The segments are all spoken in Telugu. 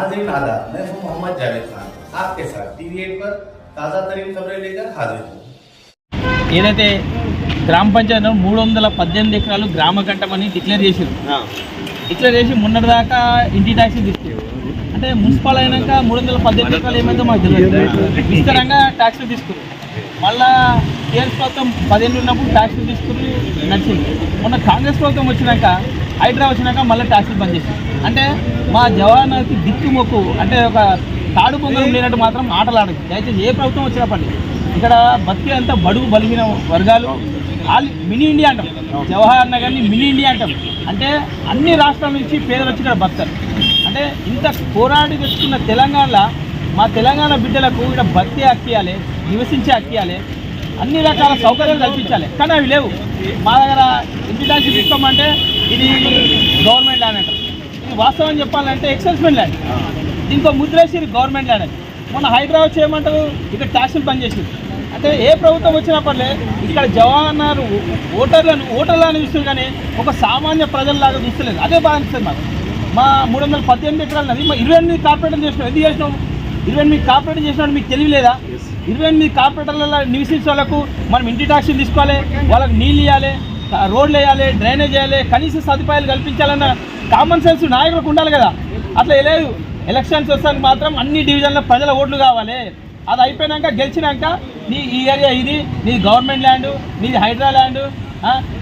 नाजरीन आदाब मैं हूं मोहम्मद जावेद खान आपके साथ टीवी एट पर ताज़ा तरीन खबरें लेकर हाजिर हूँ ఏదైతే గ్రామ పంచాయతీ మూడు వందల పద్దెనిమిది ఎకరాలు గ్రామ ఘట్టమని డిక్లేర్ చేసారు డిక్లేర్ చేసి మొన్నటిదాకా ఇంటి ట్యాక్స్ తీసుకున్నారు అంటే మున్సిపల్ అయినాక మూడు వందల పద్దెనిమిది ఎకరాలు ఏమైందో మాకు తెలియదు విస్తరంగా ట్యాక్స్లు తీసుకున్నారు మళ్ళా టీఆర్ఎస్ ప్రభుత్వం పదిహేను ఉన్నప్పుడు ట్యాక్స్లు తీసుకుని నడిచింది మొన్న కాంగ్రెస్ ప్రభుత్వం వచ్చినాక హైడ్రా వచ్చినాక మళ్ళీ ట్యాక్స్లు బంద్ చేసింది అంటే మా జవాన్కి దిక్కు మొక్కు అంటే ఒక తాడు పొంగలం లేనట్టు మాత్రం ఆటలాడదు దయచేసి ఏ ప్రభుత్వం వచ్చినప్పటి ఇక్కడ బతికే అంతా బడుగు బలిగిన వర్గాలు వాళ్ళు మినీ ఇండియా అంటాం. జవహర్ నగర్ని మినీ ఇండియా అంటాం. అంటే అన్ని రాష్ట్రాల నుంచి పేదలు వచ్చి ఇక్కడ బతారు అంటే ఇంత పోరాడి తెచ్చుకున్న తెలంగాణలో మా తెలంగాణ బిడ్డలకు ఇక్కడ బతికే అక్కియాలి నివసించే అక్కియాలి అన్ని రకాల సౌకర్యాలు కల్పించాలి. కానీ అవి లేవు. మా దగ్గర ఇంటి దాచి తీసుకోమంటే ఇది గవర్నమెంట్ ల్యాండ్ అంటారు. ఇది వాస్తవం చెప్పాలంటే ఎక్సెస్మెంట్ ల్యాండ్. దీంతో ముద్రేసి ఇది గవర్నమెంట్ ల్యాండ్ అని మొన్న హైదరాబాద్ చేయమంటారు ఇక్కడ ట్యాక్సులు పనిచేసింది. అంటే ఏ ప్రభుత్వం వచ్చినప్పటిలే ఇక్కడ జవానారు ఓటర్లను ఓటర్లను చూస్తారు కానీ ఒక సామాన్య ప్రజల్లాగా చూస్తలేదు. అదే బాధ అనిపిస్తుంది మాకు. మా మూడు వందల పద్దెనిమిది ఎకరాలు నది మా ఇరవై ఎనిమిది కార్పొరేటర్ చేసినాం ఎందుకు చేసినాం ఇరవై ఎనిమిది కార్పొరేటర్ చేసినప్పుడు మీకు తెలియలేదా ఇరవై ఎనిమిది కార్పొరేటర్లలో నివసించే వాళ్ళకు మనం ఇంటి ట్యాక్సీలు తీసుకోవాలి వాళ్ళకి నీళ్ళు ఇవ్వాలి. రోడ్లు వేయాలి డ్రైనేజ్ చేయాలి కనీస సదుపాయాలు కల్పించాలన్న కామన్ సెన్స్ నాయకులకు ఉండాలి కదా. అట్లా లేదు. ఎలక్షన్స్ వస్తానికి మాత్రం అన్ని డివిజన్ల ప్రజల ఓట్లు కావాలి. అది అయిపోయినాక గెలిచినాక నీ ఈ ఏరియా ఇది నీ గవర్నమెంట్ ల్యాండ్ నీది హైడ్రా ల్యాండ్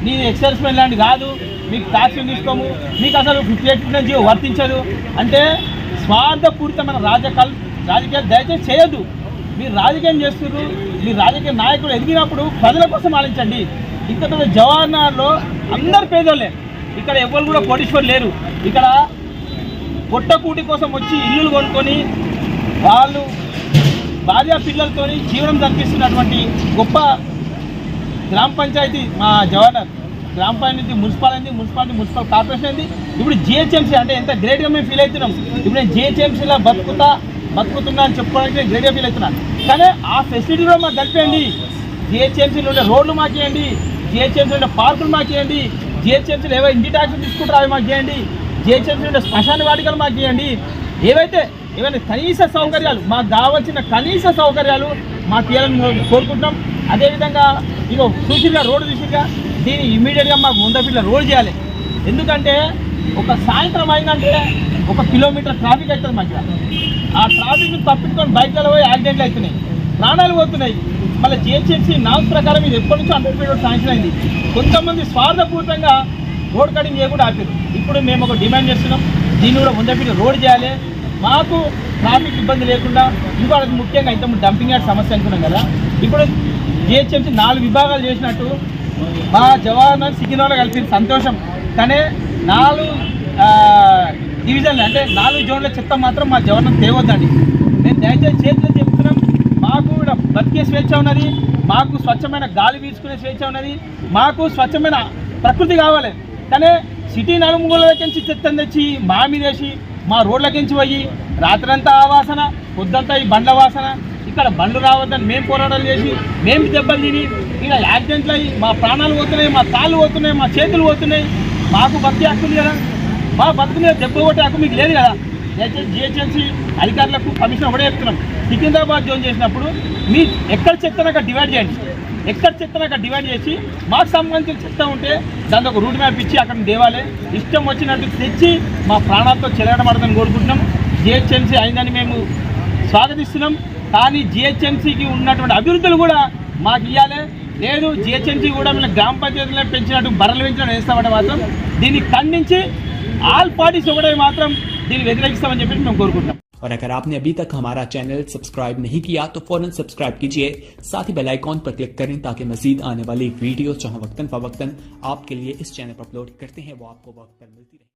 నీ ఎక్సైజ్మెంట్ ల్యాండ్ కాదు. మీకు ట్యాక్సీలు తీసుకోము. మీకు అసలు ఫిఫ్టీ ఎయిట్ నుంచి వర్తించదు. అంటే స్వార్థపూరితమైన రాజకాలు రాజకీయాలు దయచేసి చేయొద్దు. మీరు రాజకీయం చేస్తున్నారు మీరు రాజకీయ నాయకులు ఎదిగినప్పుడు ప్రజల కోసం ఆలోచించండి. ఇక్కడ జవహర్లాల్లో అందరు పేదోళ్ళే. ఇక్కడ ఎవరు కూడా కోటీశ్వరులు లేరు. ఇక్కడ పొట్టకూటి కోసం వచ్చి ఇల్లులు కొనుక్కొని వాళ్ళు భార్య పిల్లలతో జీవనం జరిపిస్తున్నటువంటి గొప్ప గ్రామ పంచాయతీ మా జవహర్ గ్రామ పంచాయతీ మున్సిపాల్ అయింది మున్సిపాలిటీ మున్సిపల్ కార్పొరేషన్ అయింది. ఇప్పుడు జిహెచ్ఎంసీ అంటే ఎంత గ్రేట్గా మేము ఫీల్ అవుతున్నాం. ఇప్పుడు నేను జిహెచ్ఎంసీలో బతుకుతా బతుకుతున్నా అని చెప్పుకోవడానికి నేను గ్రేట్గా ఫీల్ అవుతున్నాను కానీ ఆ ఫెసిలిటీ కూడా మాకు కలిపేయండి జిహెచ్ఎంసీలో ఉండే రోడ్లు మాకేయండి. జిహెచ్ఎంసీ ఉండే పార్కులు మాకు చేయండి. జిహెచ్ఎంసీలు ఏవైనా ఇంటి ట్యాక్స్ తీసుకుంటారో అవి మాకు చేయండి. జిహెచ్ఎంసీ ఉండే శ్మశాన వాటికలు మాకు చేయండి. ఏవైతే ఏవైనా కనీస సౌకర్యాలు మాకు కావాల్సిన కనీస సౌకర్యాలు మాకు ఇవ్వాలని కోరుకుంటున్నాం. అదేవిధంగా ఇక చూసిగా రోడ్డు చూసిగా దీన్ని ఇమీడియట్గా మాకు ముందపిల్ల రోడ్ చేయాలి. ఎందుకంటే ఒక సాయంత్రం అయిందంటే ఒక కిలోమీటర్ ట్రాఫిక్ అవుతుంది మాకు. ఆ ట్రాఫిక్ని తప్పించుకొని బైక్లలో పోయి యాక్సిడెంట్లు అవుతున్నాయి. ప్రాణాలు పోతున్నాయి. మళ్ళీ జిహెచ్ఎంసీ నామ్స్ ప్రకారం ఇది ఎప్పటి నుంచో హండ్రెడ్ ఫీట్ శాంక్షన్ అయింది. కొంతమంది స్వార్థపూర్తంగా రోడ్ కటింగ్ చేయకుండా ఆపారు. ఇప్పుడు మేము ఒక డిమాండ్ చేస్తున్నాం దీన్ని కూడా ముందపిల్లి రోడ్ చేయాలి. మాకు ట్రాఫిక్ ఇబ్బంది లేకుండా ఇంకా ముఖ్యంగా ఇంత డంపింగ్ యార్డ్ సమస్య అనుకున్నాం కదా. ఇప్పుడు జిహెచ్ఎంసీ నాలుగు విభాగాలు చేసినట్టు మా జవాన్ సికింద్రాబాద్ కలిపి సంతోషం. కానీ నాలుగు డివిజన్లు అంటే నాలుగు జోన్ల చెత్త మాత్రం మా జవాన్ తేవద్దండి. నేను దయచేసి చేతులు మాకు బతికే స్వేచ్ఛ ఉన్నది. మాకు స్వచ్ఛమైన గాలి వీసుకునే స్వేచ్ఛ ఉన్నది. మాకు స్వచ్ఛమైన ప్రకృతి కావాలి. కానీ సిటీ నలుమూలకించి చెత్తను తెచ్చి మా మీదేసి మా రోడ్లకించి పోయి రాత్రంతా ఆ వాసన పొద్దంతా ఈ బండ్ల వాసన. ఇక్కడ బండ్లు రావద్దని మేము పోరాటాలు చేసి మేము దెబ్బలు తిని ఇక్కడ యాక్సిడెంట్లు అయ్యి మా ప్రాణాలు పోతున్నాయి మా కాళ్ళు పోతున్నాయి మా చేతులు పోతున్నాయి. మాకు బతికే హక్కు ఉంది కదా. మా బతుకు మీద దెబ్బ కొట్టే హక్కు మీకు లేదు కదా. దయచేసి జిహెచ్ఎంసీ అధికారులకు కమిషన్ ఒకటే చెప్తున్నాం. సికింద్రాబాద్ జోన్ చేసినప్పుడు మీ ఎక్కడ చెత్తనక డివైడ్ చేయండి. ఎక్కడ చెత్తనక డివైడ్ చేసి మాకు సంబంధించిన చెత్త ఉంటే దానికి ఒక రూట్ మ్యాప్ ఇచ్చి అక్కడ దేవాలే ఇష్టం వచ్చినట్టు తెచ్చి మా ప్రాణాలతో చెలగడబడదని కోరుకుంటున్నాం. జిహెచ్ఎంసీ అయిందని మేము స్వాగతిస్తున్నాం. కానీ జిహెచ్ఎంసీకి ఉన్నటువంటి అభివృద్ధులు కూడా మాకు ఇవ్వాలి లేదు జిహెచ్ఎంసీ కూడా మన గ్రామ పంచాయతీలో పెంచినట్టు బర్రెలు పెంచినట్టు వేస్తామంటే మాత్రం దీన్ని ఖండించి ఆల్ పార్టీస్ ఒకటే మాత్రం దీన్ని వ్యతిరేకిస్తామని చెప్పి మేము కోరుకుంటున్నాం और अगर आपने अभी तक हमारा चैनल सब्सक्राइब नहीं किया तो फौरन सब्सक्राइब कीजिए साथ ही बेल आइकॉन पर क्लिक करें ताकि मजीद आने वाली वीडियो जहां वक्तन फवक्तन आपके लिए इस चैनल पर अपलोड करते हैं वो आपको वक्त पर मिलती रहे